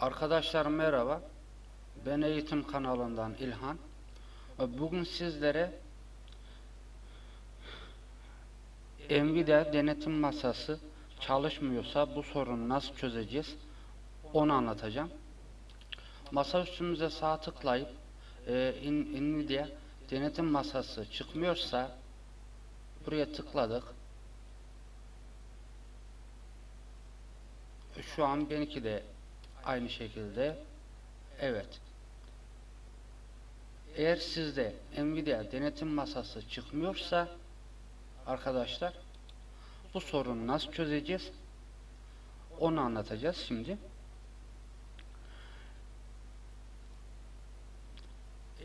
Arkadaşlar merhaba. Ben eğitim kanalından İlhan. Bugün sizlere Nvidia denetim masası çalışmıyorsa bu sorunu nasıl çözeceğiz onu anlatacağım. Masa üstümüze sağ tıklayıp e, Nvidia denetim masası çıkmıyorsa buraya tıkladık. Şu an benimki de aynı şekilde. Evet. Eğer sizde Nvidia denetim masası çıkmıyorsa arkadaşlar bu sorunu nasıl çözeceğiz? Onu anlatacağız şimdi.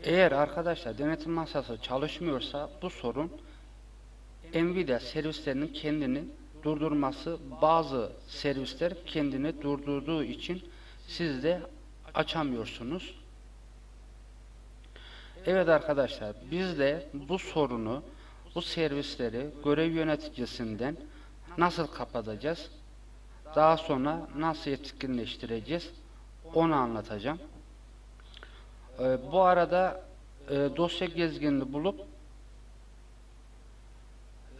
Eğer arkadaşlar denetim masası çalışmıyorsa bu sorun Nvidia servislerinin kendini durdurması bazı servisler kendini durdurduğu için siz de açamıyorsunuz. Evet arkadaşlar biz de bu sorunu bu servisleri görev yöneticisinden nasıl kapatacağız? Daha sonra nasıl etkinleştireceğiz? Onu anlatacağım. Ee, bu arada e, dosya gezginini bulup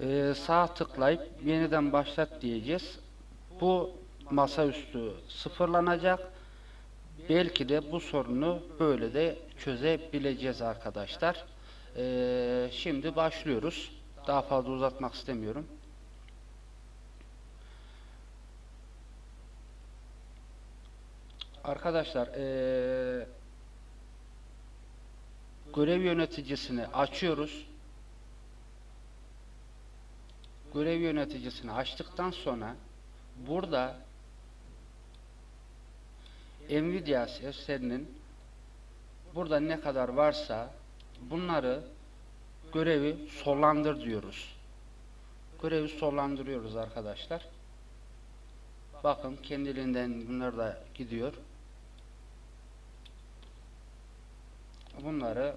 e, sağ tıklayıp yeniden başlat diyeceğiz. Bu masaüstü sıfırlanacak. Belki de bu sorunu böyle de çözebileceğiz arkadaşlar. Ee, şimdi başlıyoruz. Daha fazla uzatmak istemiyorum. Arkadaşlar ee, görev yöneticisini açıyoruz. Görev yöneticisini açtıktan sonra burada Nvidia servislerinin burada ne kadar varsa bunları görevi sonlandır diyoruz. Görevi sonlandırıyoruz arkadaşlar. Bakın kendiliğinden bunlar da gidiyor. Bunları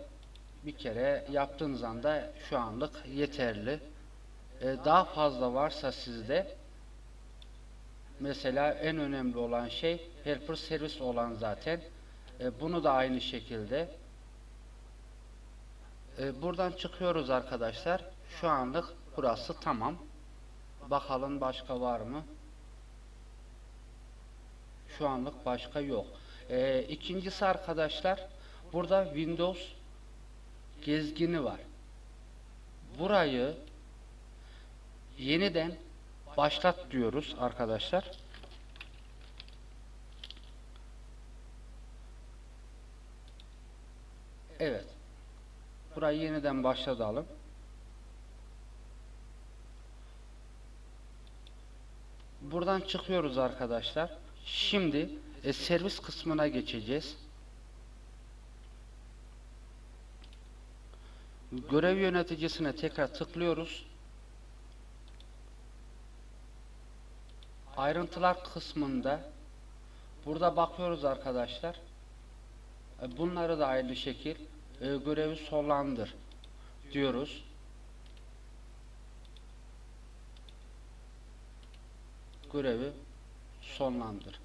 bir kere yaptığınız anda şu anlık yeterli. Ee, daha fazla varsa sizde mesela en önemli olan şey helper servis olan zaten. E, bunu da aynı şekilde e, buradan çıkıyoruz arkadaşlar. Şu anlık burası tamam. Bakalım başka var mı? Şu anlık başka yok. E, ikincisi arkadaşlar burada Windows gezgini var. Burayı yeniden başlat diyoruz arkadaşlar. Evet. Burayı yeniden başlatalım. Buradan çıkıyoruz arkadaşlar. Şimdi e, servis kısmına geçeceğiz. Görev yöneticisine tekrar tıklıyoruz. Ayrıntılar kısmında burada bakıyoruz arkadaşlar. E, Bunları da aynı şekil e, görevi sonlandır diyoruz. Görevi sonlandır.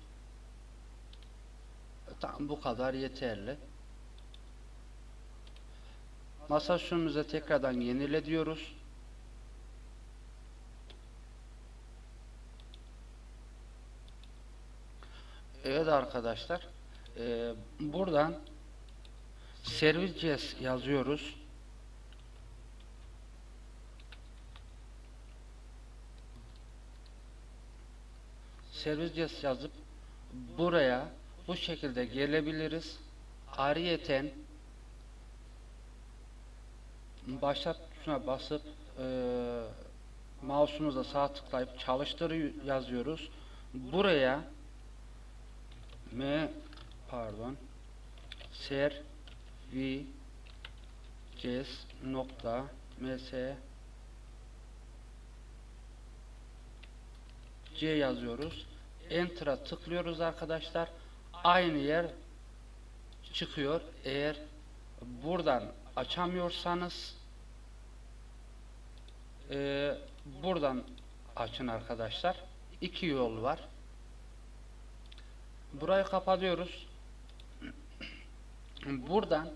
E, Tamam bu kadar yeterli. Masa üstümüze tekrardan yenile diyoruz. Evet arkadaşlar. e, buradan Services yazıyoruz. Services yazıp buraya bu şekilde gelebiliriz. Ariyeten başlat tuşuna basıp e, mouse'umuzla sağ tıklayıp çalıştır yazıyoruz. Buraya m pardon ser v ces nokta ms c yazıyoruz. Enter'a tıklıyoruz arkadaşlar. Aynı yer çıkıyor. Eğer buradan açamıyorsanız e, buradan açın arkadaşlar. İki yol var. Burayı kapatıyoruz. Buradan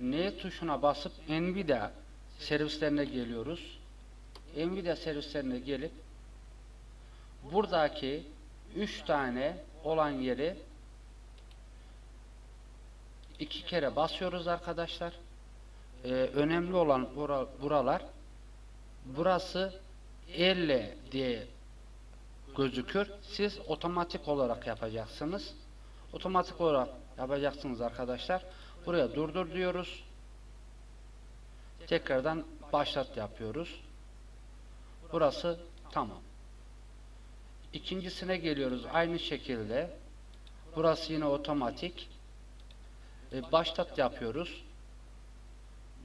N tuşuna basıp Nvidia servislerine geliyoruz. Nvidia servislerine gelip buradaki 3 tane olan yeri iki kere basıyoruz arkadaşlar. Ee, önemli olan bura- buralar burası 50 diye gözükür. Siz otomatik olarak yapacaksınız. Otomatik olarak yapacaksınız arkadaşlar. Buraya durdur diyoruz. Tekrardan başlat yapıyoruz. Burası tamam. İkincisine geliyoruz aynı şekilde. Burası yine otomatik. E, başlat yapıyoruz.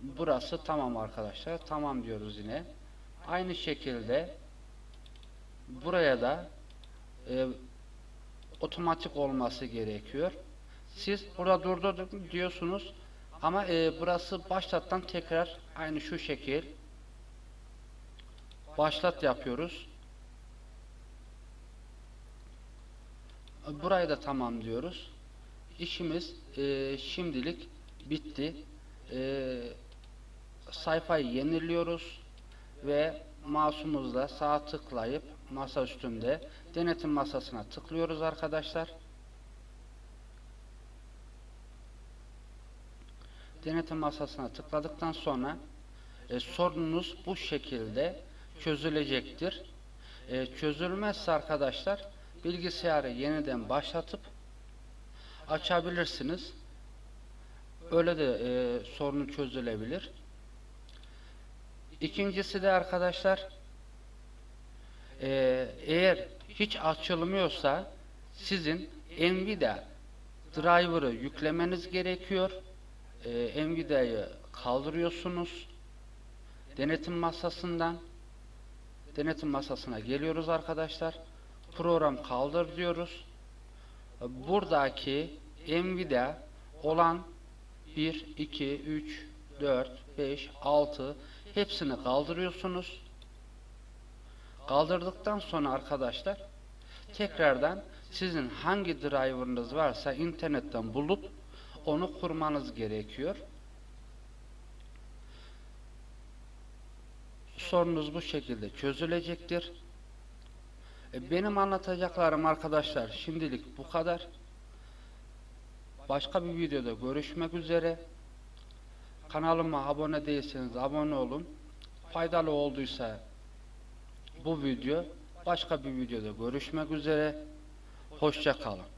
Burası tamam arkadaşlar. Tamam diyoruz yine. Aynı şekilde buraya da e, otomatik olması gerekiyor. Siz burada durdurduk diyorsunuz ama e, burası başlattan tekrar aynı şu şekil başlat yapıyoruz. Burayı da tamam diyoruz. İşimiz e, şimdilik bitti. E, sayfayı yeniliyoruz ve mouse'umuzla sağ tıklayıp masa üstünde denetim masasına tıklıyoruz arkadaşlar. Denetim masasına tıkladıktan sonra e, sorununuz bu şekilde çözülecektir. E, çözülmezse arkadaşlar bilgisayarı yeniden başlatıp açabilirsiniz. Öyle de e, sorunu çözülebilir. İkincisi de arkadaşlar e, eğer hiç açılmıyorsa sizin Nvidia driver'ı yüklemeniz gerekiyor. E, Nvidia'yı kaldırıyorsunuz. Denetim masasından denetim masasına geliyoruz arkadaşlar. Program kaldır diyoruz. Buradaki Nvidia olan 1, 2, 3, 4, 5, 6 hepsini kaldırıyorsunuz. Kaldırdıktan sonra arkadaşlar tekrardan sizin hangi driver'ınız varsa internetten bulup onu kurmanız gerekiyor. Sorunuz bu şekilde çözülecektir. E, Benim anlatacaklarım arkadaşlar şimdilik bu kadar. Başka bir videoda görüşmek üzere. Kanalıma abone değilseniz abone olun. Faydalı olduysa bu video başka bir videoda görüşmek üzere. Hoşça kalın.